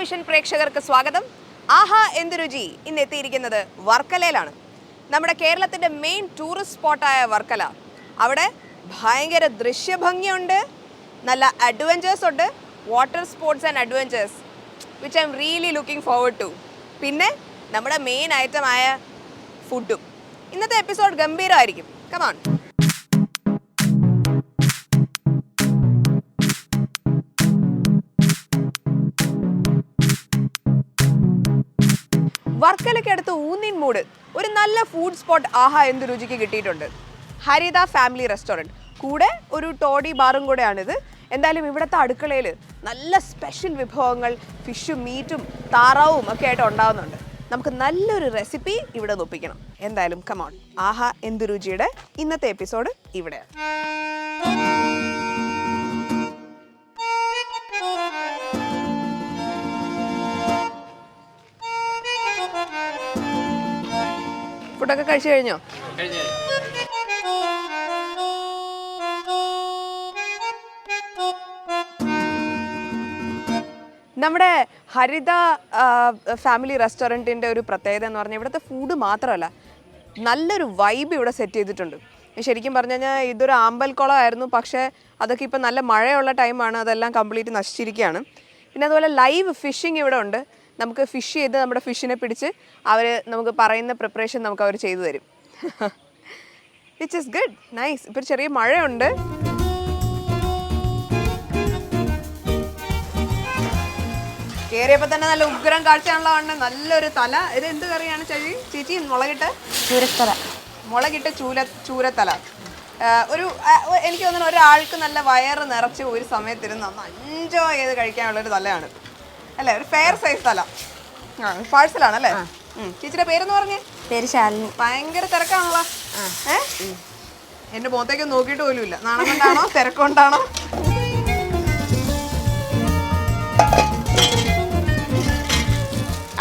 Vision പ്രേക്ഷകർക്ക് സ്വാഗതം. ആഹാ എന്ത് രുചി. ഇന്ന് എത്തിയിരിക്കുന്നത് വർക്കലയിലാണ്. നമ്മുടെ കേരളത്തിന്റെ മെയിൻ ടൂറിസ്റ്റ് സ്പോട്ടായ വർക്കല. അവിടെ ഭയങ്കര ദൃശ്യഭംഗിയുണ്ട്. നല്ല അഡ്വഞ്ചേഴ്സ് ഉണ്ട്. Water sports and adventures which I'm really looking forward to പിന്നെ നമ്മുടെ മെയിൻ ഐറ്റമായ ഫുഡും ഇന്നത്തെ എപ്പിസോഡ് ഗംഭീരമായിരിക്കും. കമാൺ വർക്കലയ്ക്കടുത്ത് ഊന്നിൻ മൂട്. ഒരു നല്ല ഫുഡ് സ്പോട്ട് ആഹാ എന്ത് രുചിക്ക് കിട്ടിയിട്ടുണ്ട്. ഹരിത ഫാമിലി റെസ്റ്റോറന്റ് കൂടെ ഒരു ടോഡി ബാറും കൂടെയാണിത്. എന്തായാലും ഇവിടുത്തെ അടുക്കളയിൽ നല്ല സ്പെഷ്യൽ വിഭവങ്ങൾ ഫിഷും മീറ്റും താറാവും ഒക്കെ ആയിട്ട് ഉണ്ടാകുന്നുണ്ട് നമുക്ക് നല്ലൊരു റെസിപ്പി ഇവിടെ ഒപ്പിക്കണം. എന്തായാലും കമോൺ ആഹാ എന്ത് രുചിയുടെ ഇന്നത്തെ എപ്പിസോഡ് ഇവിടെയാണ്. ഫുഡൊക്കെ കഴിച്ചു കഴിഞ്ഞോ? നമ്മുടെ ഹരിത ഫാമിലി റെസ്റ്റോറന്റിന്റെ ഒരു പ്രത്യേകത എന്ന് പറഞ്ഞാൽ ഇവിടുത്തെ ഫുഡ് മാത്രമല്ല നല്ലൊരു വൈബ് ഇവിടെ സെറ്റ് ചെയ്തിട്ടുണ്ട്. ശരിക്കും പറഞ്ഞു കഴിഞ്ഞാൽ ഇതൊരു ആമ്പൽക്കുളമായിരുന്നു പക്ഷേ അതൊക്കെ ഇപ്പം നല്ല മഴയുള്ള ടൈമാണ് അതെല്ലാം കംപ്ലീറ്റ് നശിച്ചിരിക്കുകയാണ്. പിന്നെ അതുപോലെ ലൈവ് ഫിഷിംഗ് ഇവിടെ ഉണ്ട്. നമുക്ക് ഫിഷ് ചെയ്ത് നമ്മുടെ ഫിഷിനെ പിടിച്ച് അവർ നമുക്ക് പറയുന്ന പ്രിപ്പറേഷൻ നമുക്ക് അവർ ചെയ്തു തരും. വിച്ച് ഇസ് ഗുഡ് നൈസ് ഇപ്പോൾ ഒരു ചെറിയ മഴയുണ്ട്. കയറിയപ്പോൾ തന്നെ നല്ല ഉഗ്രം കാഴ്ചയാണല്ലോ കാണുന്നത് നല്ലൊരു തല. ഇത് എന്ത് കറിയാണ് ചേച്ചി? ചേച്ചി മുളകിട്ട്? ചൂരത്തല. മുളകിട്ട് ചൂല ചൂരത്തല. ഒരു എനിക്ക് തോന്നുന്നു ഒരാൾക്ക് നല്ല വയറ് നിറച്ച് ഒരു സമയത്തിരുന്ന് ഒന്ന് എൻജോയ് ചെയ്ത് കഴിക്കാനുള്ളൊരു തലയാണ്. അല്ലേ ഒരു ഫെയർ സൈസ് തല. ആ പാഴ്സലാണ് അല്ലേ. ചേച്ചിയുടെ പേരെന്ന് പറഞ്ഞേ? പേര് ശാലിനി. ഭയങ്കര തിരക്കാണല്ലോ. ഏ? എന്റെ മുഖത്തേക്ക് നോക്കിയിട്ട് പോലും ഇല്ല നാണം കൊണ്ടാണോ തിരക്കൊണ്ടാണോ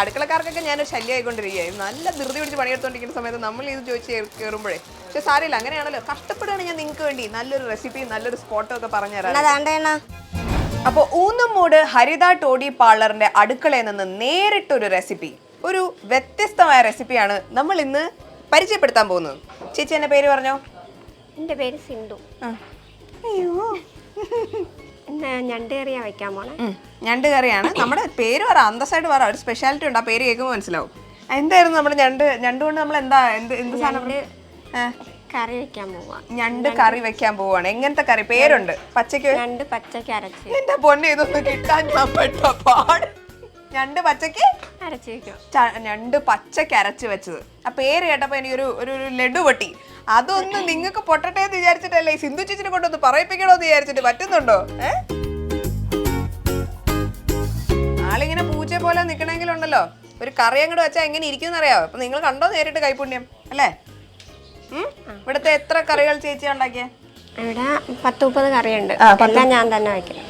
അടുക്കളക്കാർക്കൊക്കെ ഞാനൊരു ശല്യമായിക്കൊണ്ടിരിക്കുകയായിരുന്നു നല്ല ധൃതി പിടിച്ച് പണിയെടുത്തോണ്ടിരിക്കുന്ന സമയത്ത് നമ്മൾ ഇത് ചോദിച്ച് കയറുമ്പോഴേ പക്ഷെ സാരമില്ല അങ്ങനെയാണല്ലോ. കഷ്ടപ്പെടുകയാണ് ഞാൻ നിങ്ങൾക്ക് വേണ്ടി നല്ലൊരു റെസിപ്പി നല്ലൊരു സ്പോട്ടും ഒക്കെ പറഞ്ഞു തരാം അപ്പോൾ ഊന്നുമൂട് ഹരിത ടോഡി പാർലറിന്റെ അടുക്കളയിൽ നിന്ന് നേരിട്ടൊരു റെസിപ്പി ഒരു വ്യത്യസ്തമായ റെസിപ്പിയാണ് നമ്മൾ ഇന്ന് പരിചയപ്പെടുത്താൻ പോകുന്നത്. ചേച്ചി എന്റെ പേര് പറഞ്ഞോ? എന്റെ പേര് സിന്ധു. അയ്യോ. ഇന്ന് ഞണ്ട് കറിയാ വെക്കാൻ പോണേ? ഞണ്ട് കറിയാണ്. നമ്മുടെ പേര് പറ അന്തസ്സായിട്ട് പറ. ഒരു സ്പെഷ്യാലിറ്റി ഉണ്ട്. ആ പേര് കേൾക്കുമ്പോൾ മനസ്സിലാവും. എന്തായിരുന്നു നമ്മുടെ ഞണ്ട്? ഞണ്ട് കൊണ്ട് നമ്മൾ എന്താ എന്ത് എന്ത് സാധനം? കറി വെക്കാൻ പോവാ. ഞണ്ട് കറി വെക്കാൻ പോവാണ്. എങ്ങനത്തെ കറി? പേരുണ്ട്. പച്ചക്ക്? ഞണ്ട് പച്ചക്ക് അരച്ച്. എന്റെ പൊന്നെ ഇതൊന്നും കിട്ടാൻ ഞാൻ പെട്ട പാട്. ഞണ്ട് പച്ചക്ക്? അരച്ച് വെക്കും. ഞണ്ട് പച്ചക്ക് അരച്ച് വെച്ചത്. ആ പേര് കേട്ടപ്പോ എനിക്കൊരു ഒരു ഒരു ലഡു പൊട്ടി. അതൊന്നും നിങ്ങൾക്ക് പൊട്ടട്ടെ എന്ന് വിചാരിച്ചിട്ടല്ലേ സിന്ധു ചേച്ചിനെ കൊണ്ടൊന്ന് പറയിപ്പിക്കണോ എന്ന് വിചാരിച്ചിട്ട് പറ്റുന്നുണ്ടോ? ഏഹ് ആളിങ്ങനെ പൂച്ച പോലെ നിക്കണെങ്കിലുണ്ടല്ലോ. ഒരു കറി അങ്ങോട്ട് വെച്ചാൽ എങ്ങനെ ഇരിക്കും അറിയാവോ? അപ്പൊ നിങ്ങൾ കണ്ടോ നേരിട്ട് കൈപുണ്യം? അല്ലേ? ഇവിടുത്തെ എത്ര കറികൾ ചേച്ചി ഉണ്ടാക്കിയ? ഇവിടെ പത്ത് മുപ്പത് കറി ഉണ്ട് എല്ലാം ഞാൻ തന്നെ വയ്ക്കും.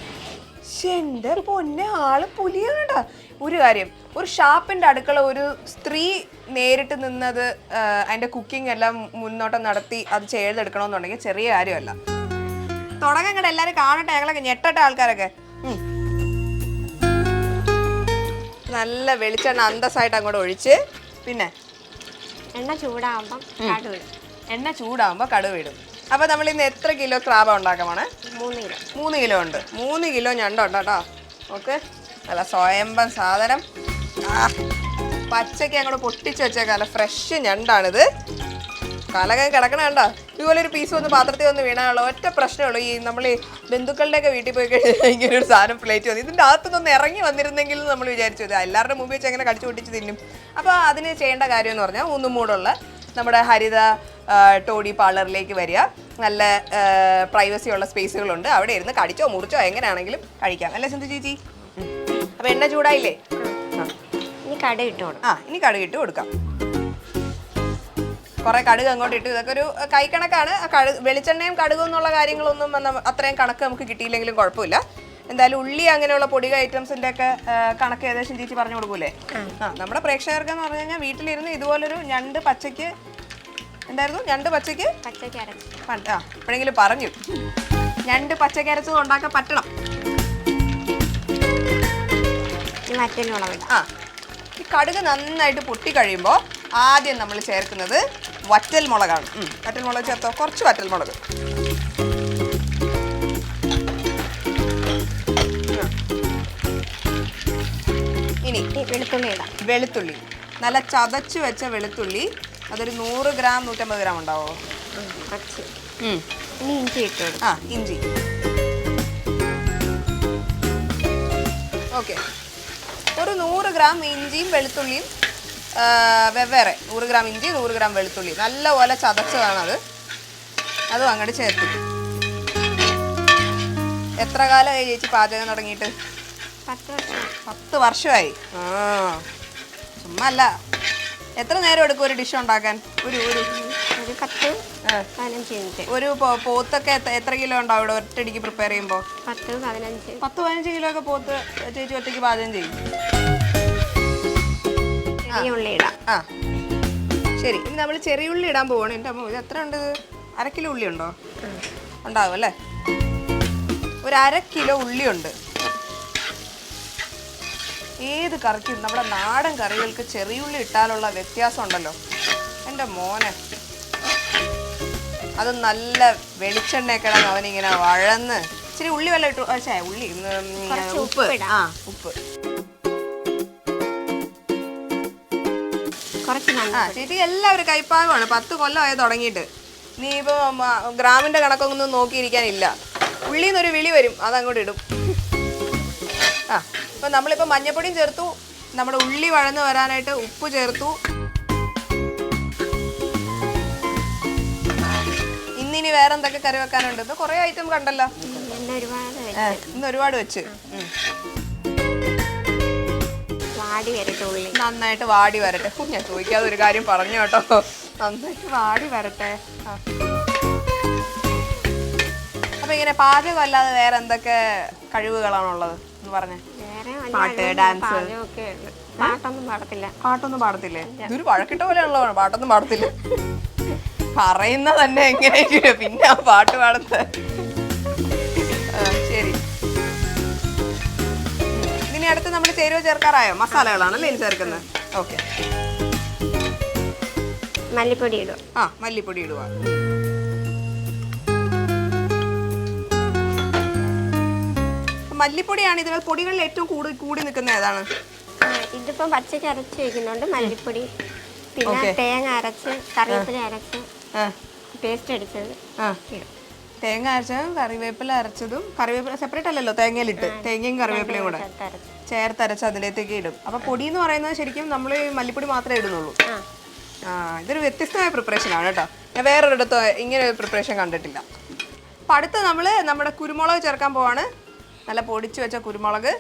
എന്റെ പൊന്നെ ആൾ പുലിയാണ്ടാ. ഒരു കാര്യം ഒരു ഷാപ്പിന്റെ അടുക്കള ഒരു സ്ത്രീ നേരിട്ട് നിന്നത് അതിന്റെ കുക്കിംഗ് എല്ലാം മുന്നോട്ട് നടത്തി അത് ചെയ്തെടുക്കണമെന്നുണ്ടെങ്കിൽ ചെറിയ കാര്യമല്ല. തുടങ്ങാൻ കണ്ട എല്ലാരും കാണട്ടെ ഞങ്ങളൊക്കെ ഞെട്ടട്ടെ ആൾക്കാരൊക്കെ. നല്ല വെളിച്ചെണ്ണ അന്തസ്സായിട്ട് അങ്ങോട്ട് ഒഴിച്ച് പിന്നെ എണ്ണ ചൂടാകുമ്പം എണ്ണ ചൂടാകുമ്പോൾ കടുക് ഇടും. അപ്പോൾ നമ്മൾ ഇന്ന് എത്ര കിലോ ക്രാബ ഉണ്ടാക്കാമാണ്? മൂന്ന് കിലോ. മൂന്ന് കിലോ ഉണ്ട്. മൂന്ന് കിലോ ഞണ്ടുണ്ട് കേട്ടോ. ഓക്കെ നല്ല സ്വയംഭം സാധനം. പച്ചയ്ക്ക് അങ്ങോട്ട് പൊട്ടിച്ച് വെച്ചേക്കാം നല്ല ഫ്രഷ് ഞണ്ടാണിത്. കലകം കിടക്കണ കണ്ടോ? ഇതുപോലെ ഒരു പീസ് വന്ന് പാത്രത്തിൽ വന്ന് വീണാനുള്ള ഒറ്റ പ്രശ്നമുള്ളൂ ഈ നമ്മൾ ഈ ബന്ധുക്കളുടെയൊക്കെ വീട്ടിൽ പോയി കഴിഞ്ഞാൽ ഇങ്ങനെ ഒരു സാധനം പ്ലേറ്റ് വന്നു ഇതിന്റെ അകത്തുനിന്ന് ഇറങ്ങി വന്നിരുന്നെങ്കിൽ നമ്മൾ വിചാരിച്ചു. ഇത് എല്ലാവരുടെ മുമ്പിൽ വെച്ച് എങ്ങനെ കടിച്ചു പൊട്ടിച്ച് തിന്നും. അപ്പോൾ അതിന് ചെയ്യേണ്ട കാര്യം എന്ന് പറഞ്ഞാൽ ഒന്നും മൂടുള്ള നമ്മുടെ ഹരിത ടോഡി പാർലറിലേക്ക് വരിക. നല്ല പ്രൈവസി ഉള്ള സ്പേസുകളുണ്ട്. അവിടെ ഇരുന്ന് കടിച്ചോ മുറിച്ചോ എങ്ങനെയാണെങ്കിലും കഴിക്കാം. അല്ലേ സിന്ധു ചേച്ചി? അപ്പം എണ്ണ ചൂടായില്ലേ? ആ. ഇനി കട ഇട്ട് കൊടുക്കും. ആ ഇനി കടുക് ഇട്ട് കൊടുക്കാം. കുറെ കടുക് അങ്ങോട്ട് ഇട്ടു. ഇതൊക്കെ ഒരു കൈക്കണക്കാണ് കടുക് വെളിച്ചെണ്ണയും കടുകും എന്നുള്ള കാര്യങ്ങളൊന്നും അത്രയും കണക്ക് നമുക്ക് കിട്ടിയില്ലെങ്കിലും കുഴപ്പമില്ല. എന്തായാലും ഉള്ളി അങ്ങനെയുള്ള പൊടിക ഐറ്റംസിന്റെ ഒക്കെ കണക്ക് ഏകദേശം ചേച്ചി പറഞ്ഞു കൊടുക്കൂലേ? ആ. നമ്മുടെ പ്രേക്ഷകർക്ക് എന്ന് പറഞ്ഞു കഴിഞ്ഞാൽ വീട്ടിലിരുന്ന് ഇതുപോലൊരു ഞണ്ട് പച്ചയ്ക്ക് എന്തായിരുന്നു? രണ്ട് പച്ചയ്ക്ക് ആ എപ്പോഴെങ്കിലും പറഞ്ഞു. രണ്ട് പച്ചക്കരച്ചത് ഉണ്ടാക്കാൻ പറ്റണം. ആ ഈ കടുക് നന്നായിട്ട് പൊട്ടി കഴിയുമ്പോൾ ആദ്യം നമ്മൾ ചേർക്കുന്നത് വറ്റൽ മുളകാണ് വറ്റൽ മുളക് ചേർത്തോ? കുറച്ച് വറ്റൽ മുളക് ഇനി വെളുത്തുള്ളി ഇടാം. വെളുത്തുള്ളി. നല്ല ചതച്ച് വെച്ച വെളുത്തുള്ളി അതൊരു നൂറ് ഗ്രാം നൂറ്റമ്പത് ഗ്രാം ഉണ്ടാവോ? ഉം, കുറച്ച് ഇനി ഇഞ്ചി ഇട്ട് ആ ഇഞ്ചി. ഓക്കെ. ഒരു നൂറ് ഗ്രാം ഇഞ്ചിയും വെളുത്തുള്ളിയും വെവ്വേറെ. നൂറ് ഗ്രാം ഇഞ്ചി നൂറ് ഗ്രാം വെളുത്തുള്ളി. നല്ലോല ചതച്ചതാണ് അത്. അതും അങ്ങോട്ട് ചേർത്ത്. എത്ര കാലമായി ചേച്ചി പാചകം തുടങ്ങിയിട്ട്? പത്ത് വർഷമായി. ആ. ചുമ്മാ അല്ല. എത്ര നേരം എടുക്കും ഒരു ഡിഷ് ഉണ്ടാക്കാൻ? ഒരു ഒരു ഒരു പത്ത് ആ. പതിനഞ്ച് മിനിറ്റ് ഒരു പോ- പോത്തൊക്കെ എത്ര- എത്ര കിലോ ഉണ്ടാവും ഇവിടെ ഒറ്റടിക്ക് പ്രിപ്പയർ ചെയ്യുമ്പോൾ പത്ത് പതിനഞ്ച്. പത്ത് പതിനഞ്ച് കിലോ ഒക്കെ പോത്ത് ചേച്ചി ഒറ്റയ്ക്ക് പാചകം ചെയ്യും. ചെറിയ ഉള്ളി ഇടാം. ആ. ശരി ഇനി നമ്മൾ ചെറിയ ഉള്ളി ഇടാൻ പോവാണ്. എന്റെ അമ്മ ഇത് എത്ര ഉണ്ട് ഇത്? അര കിലോ ഉള്ളി ഉണ്ടോ ഉണ്ടാവും അല്ലേ? ഒരു അര കിലോ ഉള്ളിയുണ്ട്. ഏത് കറിക്കും നമ്മുടെ നാടൻ കറികൾക്ക് ചെറിയുള്ളി ഇട്ടാലുള്ള വ്യത്യാസം ഉണ്ടല്ലോ എന്റെ മോനെ. അത് നല്ല വെളിച്ചെണ്ണയൊക്കെ ഇടാൻ അവനിങ്ങനെ വഴന്ന്. ഇച്ചിരി ഉള്ളി വെള്ളം ഇട്ടു ആ, ഉള്ളി ഉപ്പ്. ആ ഉപ്പ്. ആ ചേച്ചി എല്ലാവരും കൈപ്പാകമാണ് പത്ത് കൊല്ലമായി തുടങ്ങിയിട്ട്. നീ ഇപ്പോൾ ഗ്രാമിന്റെ കണക്കൊന്നും നോക്കിയിരിക്കാനില്ല. ഉള്ളിൽ നിന്നൊരു വിളി വരും അതങ്ങോട്ട് ഇടും. ആ. ഇപ്പം നമ്മളിപ്പോൾ മഞ്ഞപ്പൊടിയും ചേർത്തു നമ്മുടെ ഉള്ളി വഴന്ന് വരാനായിട്ട് ഉപ്പ് ചേർത്തു. ഇന്നിനി വേറെ എന്തൊക്കെ കറി വെക്കാനുണ്ട്? ഇന്ന് കുറേ ഐറ്റം കണ്ടല്ലോ. ഇന്ന് ഒരുപാട് വെച്ച്. വാടി വരട്ടെ ഉള്ളി. നന്നായിട്ട് വാടി വരട്ടെ. ഞാൻ ചോദിക്കാതെ ഒരു കാര്യം പറഞ്ഞു കേട്ടോ. നന്നായിട്ട് വാടി വരട്ടെ. അപ്പൊ ഇങ്ങനെ പാചകം അല്ലാതെ വേറെ എന്തൊക്കെ കഴിവുകളാണുള്ളത്? എന്ന് പറഞ്ഞേ. പാട്ട്, ഡാൻസ്. ഉണ്ട്. പാട്ടൊന്നും പാടത്തില്ല. പാട്ടൊന്നും പാടത്തില്ലേ? ഇതൊരു വഴക്കിട്ട പോലെയാണല്ലോ പാട്ടൊന്നും പാടത്തില്ല. പറയുന്ന തന്നെ എങ്ങനെയൊക്കെ പിന്നെ പാട്ട് പാടത്ത് ആ, ശരി. ഇനി അടുത്ത് നമ്മൾ ചേരുവ ചേർക്കാറായോ? മസാലകളാണല്ലേ ഇനി ചേർക്കുന്നത്? ഓക്കെ. മല്ലിപ്പൊടി ഇടുക. ആ മല്ലിപ്പൊടി ഇടുക. മല്ലിപ്പൊടിയാണ് ഇതിൽ പൊടികളിൽ ഏറ്റവും കൂടി കൂടി നിൽക്കുന്ന ഏതാണ്? ഇതിപ്പോ പച്ചയ്ക്ക് അരച്ച് വെക്കുന്നുണ്ട്. മല്ലിപ്പൊടി പിന്നെ തേങ്ങ അരച്ച് കറിവേപ്പില അരച്ച് പേസ്റ്റ് അടിച്ചത് തേങ്ങ അരച്ചതും കറിവേപ്പില അരച്ചതും കറിവേപ്പില സെപ്പറേറ്റ് അല്ലല്ലോ തേങ്ങയിലിട്ട്. തേങ്ങയും കറിവേപ്പിലയും കൂടെ. ചേർത്ത് അരച്ച് ചേർത്തരച്ച് അതിലേക്ക് ഇടും. അപ്പൊ പൊടി എന്ന് പറയുന്നത് ശരിക്കും നമ്മൾ മല്ലിപ്പൊടി മാത്രമേ ഇടുന്നുള്ളൂ. ആ. ആ ഇതൊരു വ്യത്യസ്തമായ പ്രിപ്പറേഷൻ ആണ് കേട്ടോ. ഞാൻ വേറൊരിടത്തോ ഇങ്ങനെ ഒരു പ്രിപ്പറേഷൻ കണ്ടിട്ടില്ല. അപ്പൊ അടുത്ത് നമ്മൾ നമ്മുടെ കുരുമുളക് ചേർക്കാൻ പോവാണ്. നല്ല പൊടിച്ചു വെച്ച കുരുമുളക്.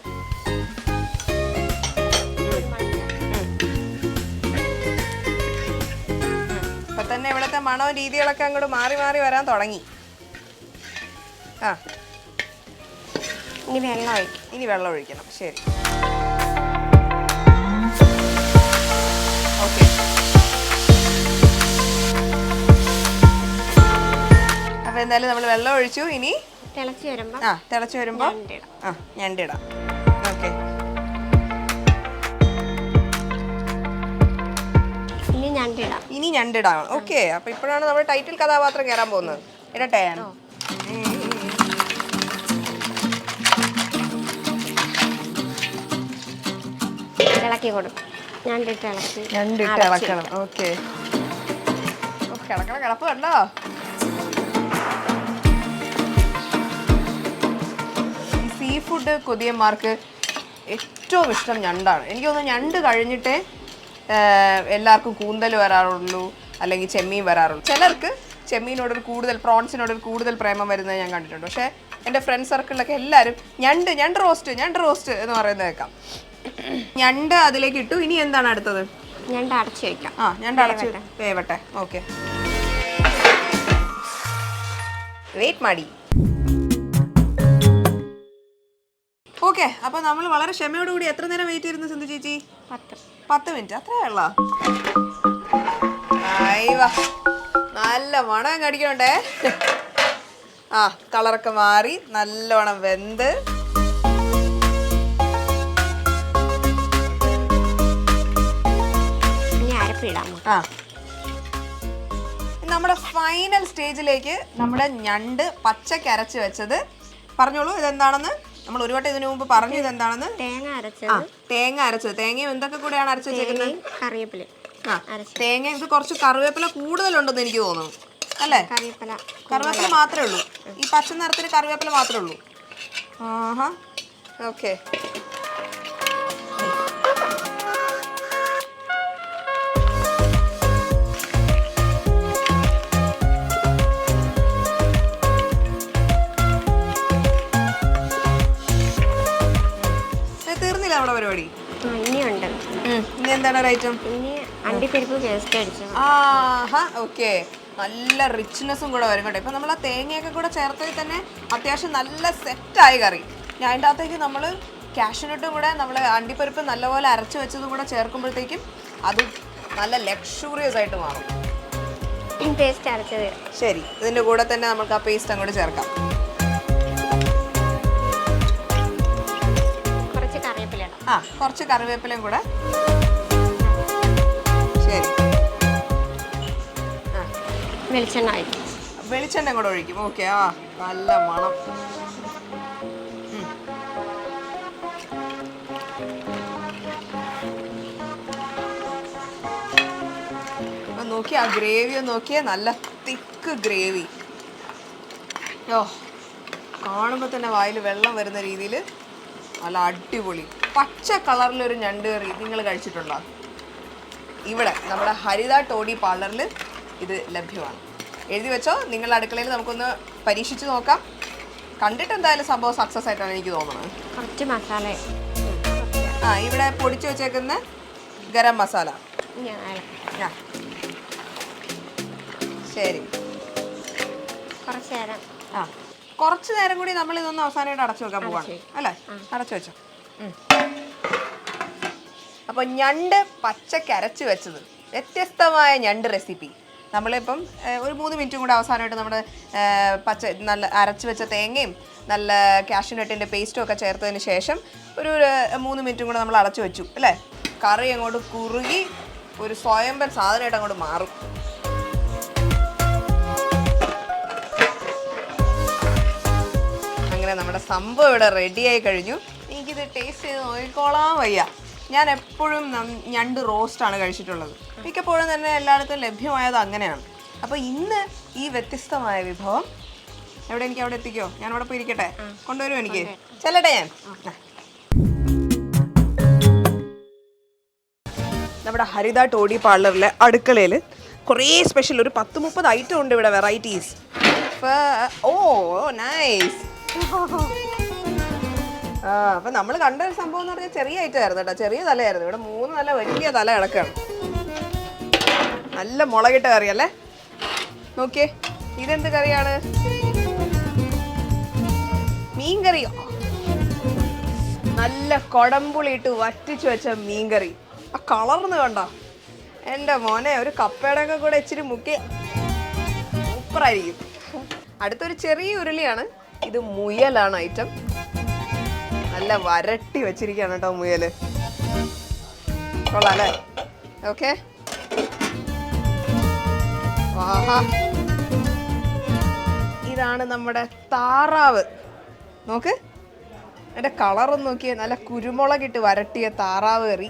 ഇപ്പൊ തന്നെ ഇവിടുത്തെ മണവും രീതികളൊക്കെ അങ്ങോട്ട് മാറി മാറി വരാൻ തുടങ്ങി. ആ. ഇനി വെള്ളം ഇനി വെള്ളം ഒഴിക്കണം. ശരി. ഓക്കെ. എന്തായാലും നമ്മൾ വെള്ളം ഒഴിച്ചു. ഇനി തിളച്ച് വരുമ്പോൾ ആ തിളച്ച് വരുമ്പോൾ ഞണ്ടിടാം. ആ ഞണ്ടിടാം. ഓക്കെ. ഇനി ഞണ്ടിടാം. ഇനി ഞണ്ടിടാം. ഓക്കെ. അപ്പൊ ഇപ്പോഴാണ് നമ്മുടെ ടൈറ്റിൽ കഥാപാത്രം കയറാൻ പോകുന്നത്. ഇടട്ടെ ഇളക്കി കൊടുക്കും. ഞണ്ടിട്ട് ഇളക്കി. ഞണ്ടിട്ട് അടച്ച് ഇളക്കണം. ഓക്കെ. കിടക്കണ കിടപ്പ് കണ്ടോ? സീ ഫുഡ് കൊതിയന്മാർക്ക് ഏറ്റവും ഇഷ്ടം ഞണ്ടാണ്. എനിക്ക് തോന്നുന്നു ഞണ്ട് കഴിഞ്ഞിട്ടേ എല്ലാവർക്കും കൂന്തൽ വരാറുള്ളൂ അല്ലെങ്കിൽ ചെമ്മീൻ വരാറുള്ളൂ. ചിലർക്ക് ചെമ്മീനോടൊരു കൂടുതൽ പ്രോൺസിനോടൊരു കൂടുതൽ പ്രേമം വരുന്നത് ഞാൻ കണ്ടിട്ടുണ്ട്. പക്ഷേ എന്റെ ഫ്രണ്ട് സർക്കിളിലൊക്കെ എല്ലാവരും ഞണ്ട് ഞണ്ട് റോസ്റ്റ് ഞണ്ട് റോസ്റ്റ് എന്ന് പറയുന്നത് കേൾക്കാം. ഞണ്ട് അതിലേക്ക് ഇട്ടു. ഇനി എന്താണ് അടുത്തത്? ഞണ്ട് അടച്ച് വയ്ക്കാം ആ ഞണ്ട് അടച്ച് വേവട്ടെ. ഓക്കെ. വെയിറ്റ് മാടി. ഓക്കെ അപ്പൊ നമ്മൾ വളരെ ക്ഷമയോട് കൂടി എത്ര നേരം വെയിറ്റ് ചെയ്യുന്നു സിന്ധു ചേച്ചി? പത്ത്. മിനിറ്റ് അത്രേ ഉള്ള? നല്ല മണം കടിക്കണ്ടേ ആ കളറൊക്കെ മാറി നല്ലോണം വെന്ത്. നമ്മുടെ ഫൈനൽ സ്റ്റേജിലേക്ക് നമ്മുടെ ഞണ്ട് പച്ചക്കരച്ച് വെച്ചത്. പറഞ്ഞോളൂ ഇതെന്താണെന്ന്? നമ്മൾ ഒരു വട്ടം ഇതിനു മുമ്പ് പറഞ്ഞത് എന്താണെന്ന്? തേങ്ങ അരച്ചത്. തേങ്ങ അരച്ചത്. തേങ്ങ എന്തൊക്കെ കൂടെയാണ് അരച്ചു വെച്ചേക്കുന്നത്? കറിവേപ്പില ആ തേങ്ങ ഇത് കുറച്ച് കറിവേപ്പില കൂടുതലുണ്ടെന്ന് എനിക്ക് തോന്നുന്നു. അല്ലേ? കറിവേപ്പില കറിവേപ്പില മാത്രമേ ഉള്ളൂ. ഈ പച്ച നിറത്തിന് കറിവേപ്പില മാത്രമേ ഉള്ളൂ. ആഹാ. ഓക്കെ. എന്താണ് ഒരു ഐറ്റം ഇനി അണ്ടിപ്പരിപ്പ് പേസ്റ്റ് അടിച്ചു. ആഹാ ഓക്കെ നല്ല റിച്ച്നെസ്സും കൂടെ വരും കേട്ടോ. ഇപ്പം നമ്മൾ ആ തേങ്ങയൊക്കെ കൂടെ ചേർത്തതിൽ തന്നെ അത്യാവശ്യം നല്ല സെറ്റായി കറി. ഞാൻ അതിന്റെ അകത്തേക്ക് നമ്മൾ കാഷ്യൂനട്ടും കൂടെ നമ്മൾ അണ്ടിപ്പരിപ്പ് നല്ലപോലെ അരച്ച് വെച്ചതും കൂടെ ചേർക്കുമ്പോഴത്തേക്കും അത് നല്ല ലക്ഷൂറിയസ് ആയിട്ട് മാറും. പേസ്റ്റ് അരച്ചത് ശരി. ഇതിന്റെ കൂടെ തന്നെ നമുക്ക് ആ പേസ്റ്റ് അങ്ങോട്ട് ചേർക്കാം. കുറച്ച് കറിവേപ്പില ഇടാം. ആ കുറച്ച് കറിവേപ്പിലയും കൂടെ വെളിച്ചെണ്ണ ആയിരിക്കും വെളിച്ചെണ്ണ കൂടെ ഒഴിക്കും. ഓക്കെ ആ നല്ല മണം. നോക്കിയേ ആ ഗ്രേവി ഒന്ന് നല്ല തിക്ക് ഗ്രേവി ഓ കാണുമ്പോൾ തന്നെ വായിൽ വെള്ളം വരുന്ന രീതിയിൽ നല്ല അടിപൊളി. പച്ച കളറിലൊരു ഞണ്ട് കറി നിങ്ങൾ കഴിച്ചിട്ടുണ്ടോ? ഇവിടെ നമ്മുടെ ഹരിത ടോഡി പാർലറിൽ ഇത് ലഭ്യമാണ്. എഴുതി വെച്ചോ നിങ്ങളുടെ അടുക്കളയിൽ നമുക്കൊന്ന് പരീക്ഷിച്ച് നോക്കാം. കണ്ടിട്ട് എന്തായാലും സംഭവം സക്സസ് ആയിട്ടാണ് എനിക്ക് തോന്നുന്നത്. കുറച്ച് മസാല. ആ ഇവിടെ പൊടിച്ചു വെച്ചേക്കുന്ന ഗരം മസാല. ആ ശരി. കുറച്ച് നേരം. ആ. കുറച്ച് നേരം കൂടി നമ്മൾ ഇതൊന്ന് അവസാനമായിട്ട് അടച്ചു വെക്കാൻ പോവാണ്. അല്ലേ? അടച്ചു വെച്ചോ. ഉം. അപ്പൊ ഞണ്ട് പച്ചക്കരച്ച് വെച്ചത്. വ്യത്യസ്തമായ ഞണ്ട് റെസിപ്പി നമ്മളിപ്പം ഒരു മൂന്ന് മിനിറ്റും കൂടെ അവസാനമായിട്ട് നമ്മുടെ പച്ച നല്ല അരച്ച് വെച്ച തേങ്ങയും നല്ല കാഷ്യൂനട്ടിന്റെ പേസ്റ്റും ഒക്കെ ചേർത്തതിന് ശേഷം ഒരു മൂന്ന് മിനിറ്റും കൂടെ നമ്മൾ അടച്ചു വെച്ചു അല്ലേ? കറി അങ്ങോട്ട് കുറുകി ഒരു സ്വയംഭൻ സാധനമായിട്ട് അങ്ങോട്ട് മാറും. അങ്ങനെ നമ്മുടെ സംഭവം ഇവിടെ റെഡിയായി കഴിഞ്ഞു. എനിക്കിത് ടേസ്റ്റ് ചെയ്ത് നോക്കിക്കോളാൻ വയ്യ. ഞാൻ എപ്പോഴും ഞണ്ട് റോസ്റ്റാണ് കഴിച്ചിട്ടുള്ളത്. മിക്കപ്പോഴും തന്നെ എല്ലായിടത്തും ലഭ്യമായത് അങ്ങനെയാണ്. അപ്പോൾ ഇന്ന് ഈ വ്യത്യസ്തമായ വിഭവം എവിടെ എനിക്ക് അവിടെ എത്തിക്കോ? ഞാൻ അവിടെ പോയി ഇരിക്കട്ടെ കൊണ്ടുവരും. എനിക്ക് ചെല്ലട്ടെ ഞാൻ. നമ്മുടെ ഹരിത ടോഡി പാർലറിലെ അടുക്കളയിൽ കുറേ സ്പെഷ്യൽ ഒരു പത്ത് മുപ്പത് ഐറ്റം ഉണ്ട് ഇവിടെ വെറൈറ്റീസ് ഓ നൈസ് അപ്പൊ നമ്മൾ കണ്ട ഒരു സംഭവം എന്ന് പറഞ്ഞാൽ ചെറിയ ഐറ്റം ആയിരുന്നു കേട്ടോ. ചെറിയ തലയായിരുന്നു. ഇവിടെ മൂന്ന് തല വലിയ തല കിടക്കാണ് നല്ല മുളകിട്ട കറിയല്ലേ? നോക്കിയേ ഇതെന്ത് കറിയാണ്? മീൻകറിയോ നല്ല കൊടമ്പുളിയിട്ട് വറ്റിച്ചു വെച്ച മീൻകറി. ആ കളർന്ന് കണ്ട? എന്റെ മോനെ ഒരു കപ്പയുടെ ഒക്കെ കൂടെ ഇച്ചിരി മുക്കി. സൂപ്പറായിരിക്കും. അടുത്തൊരു ചെറിയ ഉരുളിയാണ്. ഇത് മുയലാണ് ഐറ്റം നല്ല വരട്ടി വെച്ചിരിക്കുകയാണ് കേട്ടോ മുയൽ. കൊള്ളാം അല്ലേ? ഓക്കെ. ഇതാണ് നമ്മുടെ താറാവ്. നോക്ക്. എന്റെ കളറൊന്ന് നോക്കിയേ. നല്ല കുരുമുളകിട്ട് വരട്ടിയ താറാവ് കറി.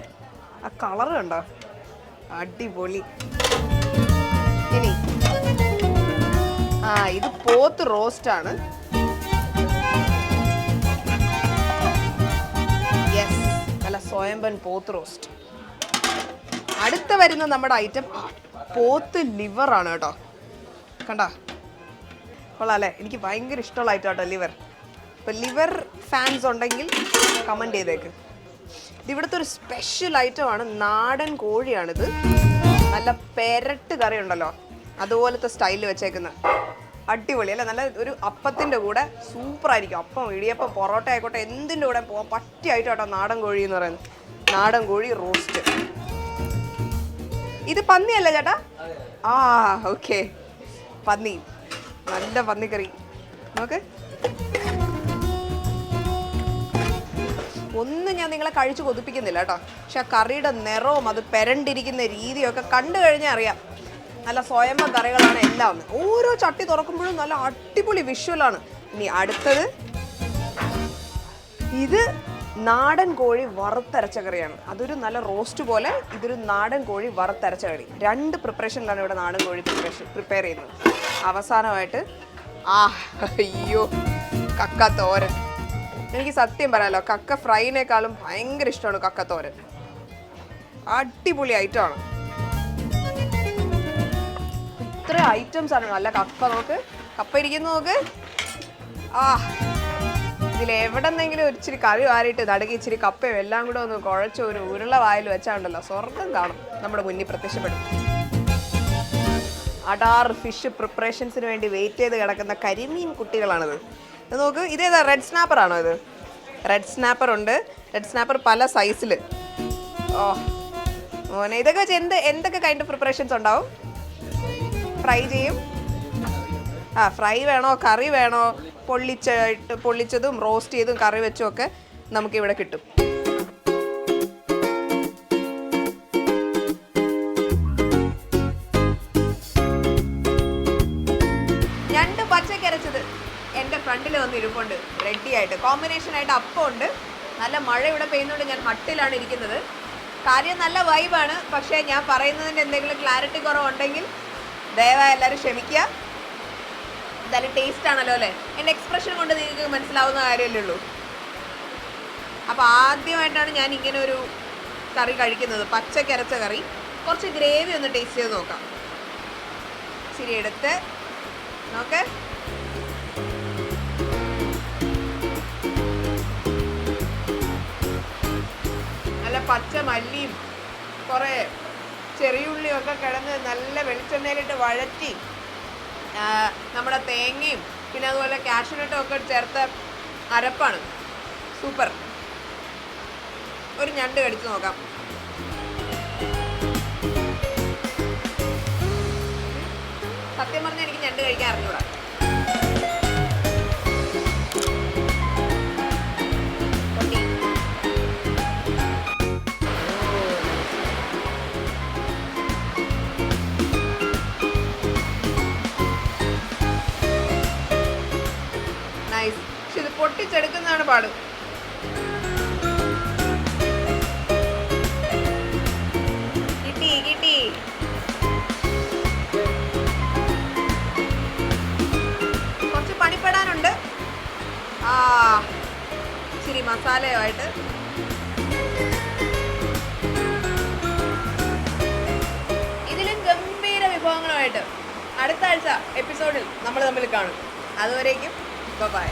ആ കളർ കണ്ടോ? അടിപൊളി. ഇനി ആ ഇത് പോത്ത് റോസ്റ്റ് നല്ല സ്വയംഭൻ പോത്ത് റോസ്റ്റ്. അടുത്ത വരുന്ന നമ്മുടെ ഐറ്റം പോത്ത് ലിവർ ആണ് കേട്ടോ. കണ്ടോ? കൊള്ളാം അല്ലേ എനിക്ക് ഭയങ്കര ഇഷ്ടമുള്ള ഐറ്റം കേട്ടോ ലിവർ ഇപ്പം ലിവർ ഫാൻസ് ഉണ്ടെങ്കിൽ കമന്റ് ചെയ്തേക്ക്. ഇത് ഇവിടുത്തെ ഒരു സ്പെഷ്യൽ ഐറ്റമാണ് നാടൻ കോഴിയാണിത്. നല്ല പെരട്ട് കറി ഉണ്ടല്ലോ അതുപോലത്തെ സ്റ്റൈലിൽ വെച്ചേക്കുന്ന. അടിപൊളി. അല്ലേ നല്ല ഒരു അപ്പത്തിന്റെ കൂടെ സൂപ്പറായിരിക്കും. അപ്പം ഇടിയപ്പം പൊറോട്ട ആയിക്കോട്ടെ എന്തിന്റെ കൂടെ പോകാൻ പറ്റിയായിട്ട് കേട്ടോ നാടൻ കോഴി എന്ന് പറയുന്നത്. നാടൻ കോഴി റോസ്റ്റ്. ഇത് പന്നിയല്ലേ ചേട്ടാ? ആ ഓക്കെ. പന്നി. നല്ല പന്നിക്കറി. നോക്ക്. ഒന്നും ഞാൻ നിങ്ങളെ കഴിച്ചു കൊതിപ്പിക്കുന്നില്ല കേട്ടോ. പക്ഷെ ആ കറിയുടെ നിറവും അത് പെരണ്ടിരിക്കുന്ന രീതിയൊക്കെ കണ്ടു കഴിഞ്ഞാൽ അറിയാം. നല്ല സ്വയംഭ കറികളാണ് എല്ലാം. ഓരോ ചട്ടി തുറക്കുമ്പോഴും നല്ല അടിപൊളി വിഷ്വലാണ് ഇനി അടുത്തത്. ഇത് നാടൻ കോഴി വറുത്തരച്ച കറിയാണ്. അതൊരു നല്ല റോസ്റ്റ് പോലെ ഇതൊരു നാടൻ കോഴി വറുത്തരച്ച കറി. രണ്ട് പ്രിപ്പറേഷനിലാണ് ഇവിടെ നാടൻ കോഴി പ്രിപ്പറേഷൻ പ്രിപ്പയർ ചെയ്യുന്നത്. അവസാനമായിട്ട് ആ അയ്യോ കക്ക തോരൻ എനിക്ക് സത്യം പറയാലോ കക്ക ഫ്രൈനേക്കാളും ഭയങ്കര ഇഷ്ടമാണ് കക്ക തോരൻ അടിപൊളി ഐറ്റമാണ് ഇത്ര ഐറ്റംസ് ആണ്. നല്ല കപ്പ നോക്ക്. കപ്പ ഇരിക്കുന്നു നോക്ക്. ആ ഇതിൽ എവിടെന്നെങ്കിലും ഒരു ഇച്ചിരി കറി വാരിയിട്ട് നടുക്കി ഇച്ചിരി കപ്പയും എല്ലാം കൂടെ ഒന്ന് കുഴച്ച ഒരു ഉരുള വായിൽ വെച്ചാണ്ടല്ലോ. സ്വർഗം കാണും. നമ്മുടെ മുന്നിൽ പ്രത്യക്ഷപ്പെടും. അടാർ ഫിഷ് പ്രിപ്പറേഷൻസിന് വേണ്ടി വെയിറ്റ് ചെയ്ത് കിടക്കുന്ന കരിമീൻ കുട്ടികളാണിത്. ഇത് നോക്ക് ഇതേതാ റെഡ് സ്നാപ്പർ ആണോ ഇത്? റെഡ് സ്നാപ്പർ ഉണ്ട്. റെഡ് സ്നാപ്പർ പല സൈസിൽ ഓ മോനെ ഇതൊക്കെ എന്ത് എന്തൊക്കെ കൈൻഡ് പ്രിപ്പറേഷൻസ് ഉണ്ടാവും? ഫ്രൈ ചെയ്യും. ആ ഫ്രൈ വേണോ കറി വേണോ പൊള്ളിച്ചിട്ട് പൊള്ളിച്ചതും റോസ്റ്റ് ചെയ്തും കറി വെച്ചും ഒക്കെ നമുക്കിവിടെ കിട്ടും. രണ്ട് പച്ചക്കരച്ചത് എന്റെ ഫ്രണ്ടിൽ വന്ന് ഇരിപ്പുണ്ട്. ആയിട്ട്. കോമ്പിനേഷൻ ആയിട്ട് അപ്പം ഉണ്ട്. നല്ല മഴ ഇവിടെ പെയ്യുന്നതുകൊണ്ട് ഞാൻ മട്ടിലാണ് ഇരിക്കുന്നത്. കാര്യം നല്ല വൈബാണ് പക്ഷേ ഞാൻ പറയുന്നതിന്റെ എന്തെങ്കിലും ക്ലാരിറ്റി കുറവുണ്ടെങ്കിൽ ദയവായി എല്ലാവരും ക്ഷമിക്കുക. എന്തായാലും ടേസ്റ്റ് ആണല്ലോ അല്ലേ? എന്റെ എക്സ്പ്രഷൻ കൊണ്ട് നിങ്ങൾക്ക് മനസ്സിലാവുന്ന കാര്യമല്ലേ ഉള്ളൂ. അപ്പോൾ ആദ്യമായിട്ടാണ് ഞാൻ ഇങ്ങനെ ഒരു കറി കഴിക്കുന്നത്. പച്ചക്കരച്ച കറി. കുറച്ച് ഗ്രേവി ഒന്ന് ടേസ്റ്റ് ചെയ്ത് നോക്കാം. ശരി എടുത്ത് നോക്കേ. നല്ല പച്ച മല്ലിയും കുറേ ചെറിയുള്ളിയും ഒക്കെ കിടന്ന് നല്ല വെളിച്ചെണ്ണയിലിട്ട് വഴറ്റി നമ്മുടെ തേങ്ങയും പിന്നെ അതുപോലെ കാഷ്യൂനട്ടും ഒക്കെ ചേർത്ത അരപ്പാണ്. സൂപ്പർ. ഒരു ഞണ്ട് കടിച്ചു നോക്കാം. സത്യം പറഞ്ഞാൽ എനിക്ക് ഞണ്ട് കഴിക്കാൻ അറിഞ്ഞൂടാ. ഇത് പൊട്ടിച്ചെടുക്കുന്നതാണ് പാട്. കിട്ടി കിട്ടി. കുറച്ച് പണിപ്പെടാനുണ്ട്. ആ ഇച്ചിരി മസാലയുമായിട്ട്. ഇതിലും ഗംഭീര വിഭവങ്ങളുമായിട്ട് അടുത്ത ആഴ്ച എപ്പിസോഡിൽ നമ്മൾ തമ്മിൽ കാണും. അതുവരേക്കും ബൈ